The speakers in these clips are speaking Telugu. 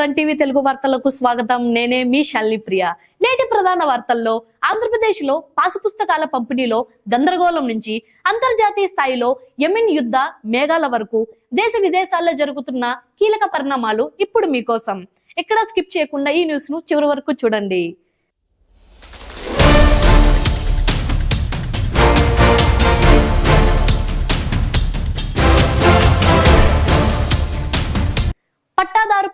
రన్ టీవీ తెలుగు వార్తలకు స్వాగతం. నేనే మీ షల్ని ప్రియ. నేటి ప్రధాన వార్తల్లో ఆంధ్రప్రదేశ్లో పాసు పుస్తకాల పంపిణీలో గందరగోళం నుంచి అంతర్జాతీయ స్థాయిలో యమిన్ యుద్ధ మేఘాల వరకు దేశ విదేశాల్లో జరుగుతున్న కీలక పరిణామాలు ఇప్పుడు మీకోసం. ఎక్కడ స్కిప్ చేయకుండా ఈ న్యూస్ను చివరి వరకు చూడండి.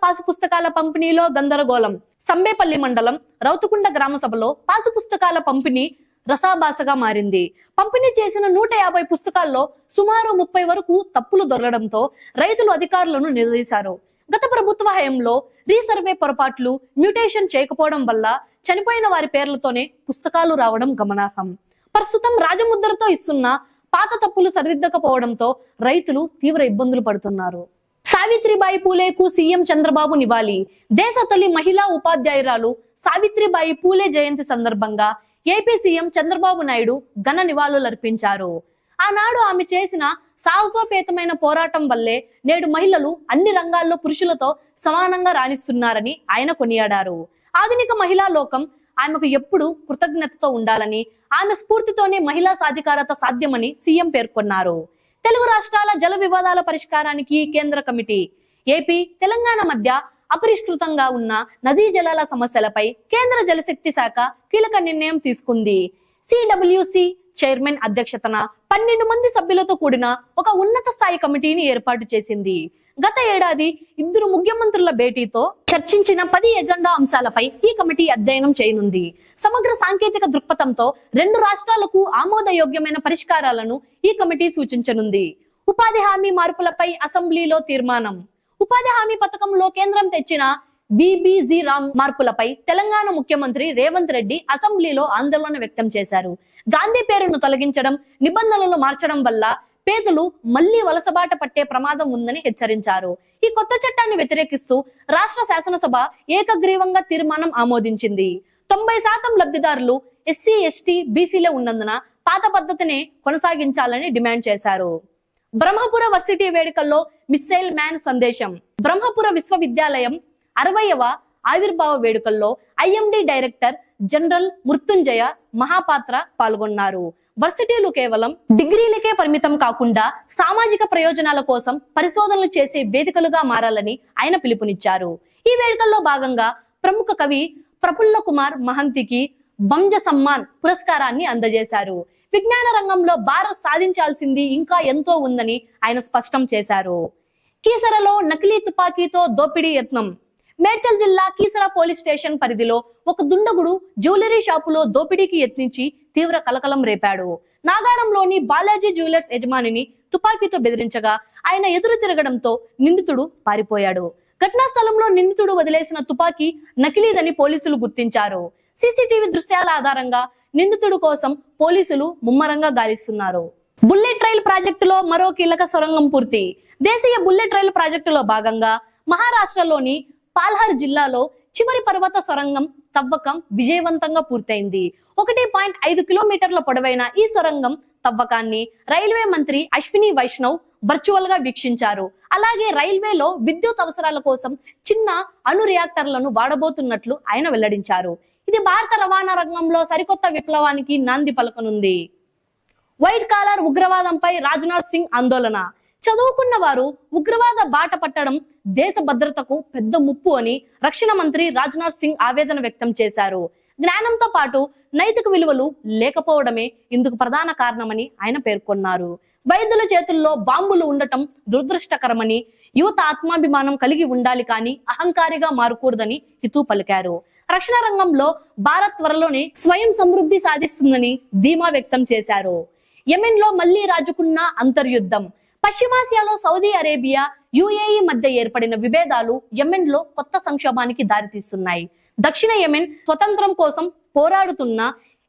పాసు పుస్తకాల పంపిణీలో గందరగోళం. సంబేపల్లి మండలం రౌతుకుండ గ్రామ సభలో పాసు పుస్తకాల పంపిణీ రసాభాసగా మారింది. పంపిణీ చేసిన నూట యాభై పుస్తకాల్లో సుమారు ముప్పై వరకు తప్పులు దొరలడంతో రైతులు అధికారులను నిలదీశారు. గత ప్రభుత్వ హయంలో రీసర్వే పొరపాట్లు మ్యూటేషన్ చేయకపోవడం వల్ల చనిపోయిన వారి పేర్లతోనే పుస్తకాలు రావడం గమనార్హం. ప్రస్తుతం రాజముద్రతో ఇస్తున్న పాత తప్పులు సరిదిద్దకపోవడంతో రైతులు తీవ్ర ఇబ్బందులు పడుతున్నారు. సావిత్రిబాయి పూలేకు సీఎం చంద్రబాబు నివాళి. దేశ తొలి మహిళా ఉపాధ్యాయురాలు సావిత్రిబాయి పూలే జయంతి సందర్భంగా ఏపీ సీఎం చంద్రబాబు నాయుడు ఘన నివాళులర్పించారు. ఆనాడు ఆమె చేసిన సాహసోపేతమైన పోరాటం వల్లే నేడు మహిళలు అన్ని రంగాల్లో పురుషులతో సమానంగా రాణిస్తున్నారని ఆయన కొనియాడారు. ఆధునిక మహిళా లోకం ఆమెకు ఎప్పుడు కృతజ్ఞతతో ఉండాలని ఆమె స్ఫూర్తితోనే మహిళా సాధికారత సాధ్యమని సీఎం పేర్కొన్నారు. తెలుగు రాష్ట్రాల జల వివాదాల పరిష్కారానికి కేంద్ర కమిటీ. ఏపీ తెలంగాణ మధ్య అపరిష్కృతంగా ఉన్న నదీ జలాల సమస్యలపై కేంద్ర జలశక్తి శాఖ కీలక నిర్ణయం తీసుకుంది. సిడబ్ల్యూసి చైర్మన్ అధ్యక్షతన పన్నెండు మంది సభ్యులతో కూడిన ఒక ఉన్నత స్థాయి కమిటీని ఏర్పాటు చేసింది. గత ఏడాది ఇద్దరు ముఖ్యమంత్రుల భేటీతో చర్చించిన పది ఎజెండా అంశాలపై ఈ కమిటీ అధ్యయనం చేయనుంది. సమగ్ర సాంకేతిక దృక్పథంతో రెండు రాష్ట్రాలకు ఆమోదయోగ్యమైన పరిష్కారాలను ఈ కమిటీ సూచించనుంది. ఉపాధి హామీ మార్పులపై అసెంబ్లీలో తీర్మానం. ఉపాధి హామీ పథకంలో కేంద్రం తెచ్చిన బీబీజీ రామ్ మార్పులపై తెలంగాణ ముఖ్యమంత్రి రేవంత్ రెడ్డి అసెంబ్లీలో ఆందోళన వ్యక్తం చేశారు. గాంధీ పేరును తొలగించడం నిబంధనలు మార్చడం వల్ల పేదలు మళ్ళీ వలసబాట పట్టే ప్రమాదం ఉందని హెచ్చరించారు. ఈ కొత్త చట్టాన్ని వ్యతిరేకిస్తూ రాష్ట్ర శాసనసభ ఏకగ్రీవంగా తీర్మానం ఆమోదించింది. తొంభై శాతం లబ్ధిదారులు ఎస్సీ ఎస్టీ బీసీలే ఉన్నందున పాత పద్ధతినే కొనసాగించాలని డిమాండ్ చేశారు. బ్రహ్మపుర వర్సిటీ వేడుకల్లో మిస్సైల్ మ్యాన్ సందేశం. బ్రహ్మపుర విశ్వవిద్యాలయం అరవయవ ఆవిర్భావ వేడుకల్లో IMD director general Mrutyunjay Mohapatra పాల్గొన్నారు. వర్సిటీలు కేవలం డిగ్రీలకే పరిమితం కాకుండా సామాజిక ప్రయోజనాల కోసం పరిశోధనలు చేసే వేదికలుగా మారాలని ఆయన పిలుపునిచ్చారు. ఈ వేడుకల్లో భాగంగా ప్రముఖ కవి ప్రఫుల్ల కుమార్ మహంతికి బంజ సమ్మాన్ పురస్కారాన్ని అందజేశారు. విజ్ఞాన రంగంలో భారత్ సాధించాల్సింది ఇంకా ఎంతో ఉందని ఆయన స్పష్టం చేశారు. కీసరలో నకిలీ తుపాకీతో దోపిడీ యత్నం మేడ్చల్ జిల్లా కీసర పోలీస్ స్టేషన్ పరిధిలో ఒక దుండగుడు జ్యువెలరీ షాపులో దోపిడీకి యత్నించి తీవ్ర కలకలం రేపాడు. నాగారంలోని బాలాజీ జ్యువెలర్స్ యజమానిని తుపాకీతో బెదిరించగా ఆయన ఎదురు తిరగడంతో నిందితుడు పారిపోయాడు. ఘటనా స్థలంలో నిందితుడు వదిలేసిన తుపాకీ నకిలీదని పోలీసులు గుర్తించారు. సీసీటీవీ దృశ్యాల ఆధారంగా నిందితుడు కోసం పోలీసులు ముమ్మరంగా గాలిస్తున్నారు. బుల్లెట్ రైల్ ప్రాజెక్టులో మరో కీలక సొరంగం పూర్తి. దేశీయ బుల్లెట్ రైల్ ప్రాజెక్టులో భాగంగా మహారాష్ట్రలోని పాల్హార్ జిల్లాలో చివరి పర్వత సొరంగం తవ్వకం విజయవంతంగా పూర్తయింది. ఒకటి పాయింట్ ఐదు కిలోమీటర్ల పొడవైన ఈ సొరంగం తవ్వకాన్ని రైల్వే మంత్రి అశ్విని వైష్ణవ్ వర్చువల్గా వీక్షించారు. అలాగే రైల్వేలో విద్యుత్ అవసరాల కోసం చిన్న అణు రియాక్టర్లను వాడబోతున్నట్లు ఆయన వెల్లడించారు. ఇది భారత రవాణా రంగంలో సరికొత్త విప్లవానికి నాంది పలకనుంది. వైట్ కాలర్ ఉగ్రవాదంపై రాజ్నాథ్ సింగ్ ఆందోళన. చదువుకున్న వారు ఉగ్రవాద బాట పట్టడం దేశ భద్రతకు పెద్ద ముప్పు అని రక్షణ మంత్రి రాజ్నాథ్ సింగ్ ఆవేదన వ్యక్తం చేశారు. జ్ఞానంతో పాటు నైతిక విలువలు లేకపోవడమే ఇందుకు ప్రధాన కారణమని ఆయన పేర్కొన్నారు. వైద్యుల చేతుల్లో బాంబులు ఉండటం దురదృష్టకరమని యువత ఆత్మాభిమానం కలిగి ఉండాలి కానీ అహంకారిగా మారకూడదని హితూ పలికారు. రక్షణ రంగంలో భారత్ త్వరలోనే స్వయం సమృద్ధి సాధిస్తుందని ధీమా వ్యక్తం చేశారు. యెమెన్లో మళ్ళీ రాజుకున్న అంతర్యుద్ధం పశ్చిమాసియాలో సౌదీ అరేబియా యుఏఈ మధ్య ఏర్పడిన విభేదాలు యెమెన్లో కొత్త సంక్షోభానికి దారితీస్తున్నాయి. దక్షిణ యెమెన్ స్వతంత్రం కోసం పోరాడుతున్న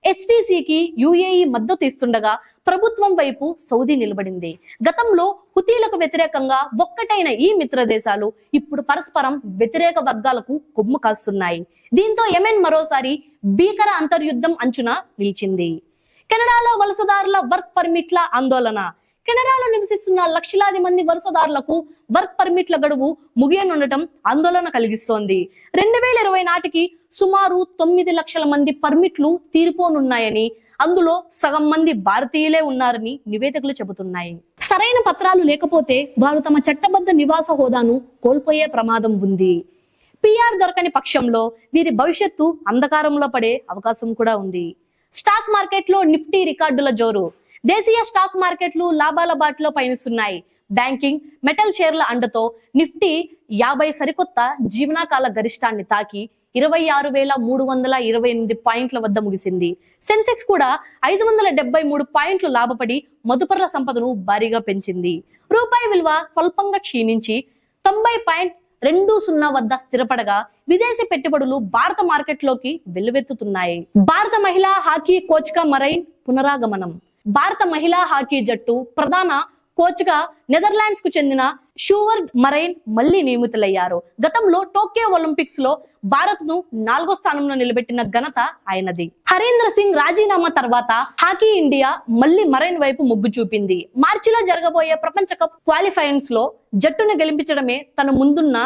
ఎస్టీసీకి యుఏఈ మద్దతు ఇస్తుండగా ప్రభుత్వం వైపు సౌదీ నిలబడింది. గతంలో హుతీలకు వ్యతిరేకంగా ఒక్కటైన ఈ మిత్ర దేశాలు ఇప్పుడు పరస్పరం వ్యతిరేక వర్గాలకు కొమ్ము కాస్తున్నాయి. దీంతో యెమెన్ మరోసారి భీకర అంతర్యుద్ధం అంచున నిలిచింది. కెనడాలో వలసదారుల వర్క్ పర్మిట్ల ఆందోళన. కెనడాలో నివసిస్తున్న లక్షలాది మంది వరుసదారులకు వర్క్ పర్మిట్ల గడువు ముగియనుండటం ఆందోళన కలిగిస్తోంది. రెండు వేల ఇరవై నాటికి సుమారు తొమ్మిది లక్షల మంది పర్మిట్లు తీరిపోనున్నాయని అందులో సగం మంది భారతీయులే ఉన్నారని నివేదికలు చెబుతున్నాయి. సరైన పత్రాలు లేకపోతే వారు తమ చట్టబద్ధ నివాస హోదాను కోల్పోయే ప్రమాదం ఉంది. పిఆర్ దొరకని పక్షంలో వీరి భవిష్యత్తు అంధకారంలో పడే అవకాశం కూడా ఉంది. స్టాక్ మార్కెట్లో నిఫ్టీ రికార్డుల జోరు. దేశీయ స్టాక్ మార్కెట్లు లాభాల బాటలో పయనిస్తున్నాయి. బ్యాంకింగ్ మెటల్ షేర్ల అండతో నిఫ్టీ యాభై సరికొత్త జీవనాకాల గరిష్టాన్ని తాకి ఇరవై ఆరు వేల మూడు వందల ఇరవై ఎనిమిది పాయింట్ల వద్ద ముగిసింది. సెన్సెక్స్ కూడా ఐదు వందల డెబ్బై మూడు పాయింట్లు లాభపడి మదుపర్ల సంపదను భారీగా పెంచింది. రూపాయి విలువ స్వల్పంగా క్షీణించి తొంభై పాయింట్ రెండు సున్నా వద్ద స్థిరపడగా విదేశీ పెట్టుబడులు భారత మార్కెట్లోకి వెల్లువెత్తుతున్నాయి. భారత మహిళా హాకీ కోచ్గా మరైన్ పునరాగమనం. భారత మహిళా హాకీ జట్టు ప్రధాన కోచ్గా నెదర్లాండ్స్కు చెందిన షూవర్ మరైన్ మళ్ళీ నియమితులయ్యారు. గతంలో టోక్యో ఒలింపిక్స్లో భారత్ను నాలుగో స్థానంలో నిలబెట్టిన ఘనత ఆయనది. హరేంద్ర సింగ్ రాజీనామా తర్వాత హాకీ ఇండియా మళ్ళీ మరైన్ వైపు మొగ్గు చూపింది. మార్చిలో జరగబోయే ప్రపంచ కప్ క్వాలిఫైన్స్లో జట్టును గెలిపించడమే తన ముందున్న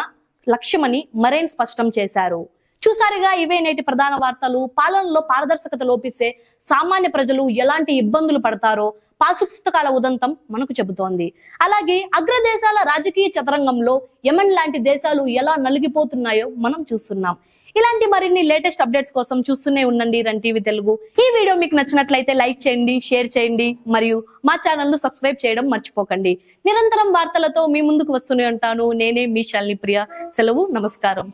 లక్ష్యమని మరైన్ స్పష్టం చేశారు. చూసారుగా ఇవే నేటి ప్రధాన వార్తలు. పాలనలో పారదర్శకత లోపిస్తే సామాన్య ప్రజలు ఎలాంటి ఇబ్బందులు పడతారో పాసు పుస్తకాల ఉదంతం మనకు చెబుతోంది. అలాగే అగ్రదేశాల రాజకీయ చదరంగంలో యమన్ లాంటి దేశాలు ఎలా నలిగిపోతున్నాయో మనం చూస్తున్నాం. ఇలాంటి మరిన్ని లేటెస్ట్ అప్డేట్స్ కోసం చూస్తూనే ఉండండి రన్ టీవీ తెలుగు. ఈ వీడియో మీకు నచ్చినట్లయితే లైక్ చేయండి షేర్ చేయండి మరియు మా ఛానల్ను సబ్స్క్రైబ్ చేయడం మర్చిపోకండి. నిరంతరం వార్తలతో మీ ముందుకు వస్తూనే ఉంటాను. నేనే మీ శాలిని ప్రియ. సెలవు నమస్కారం.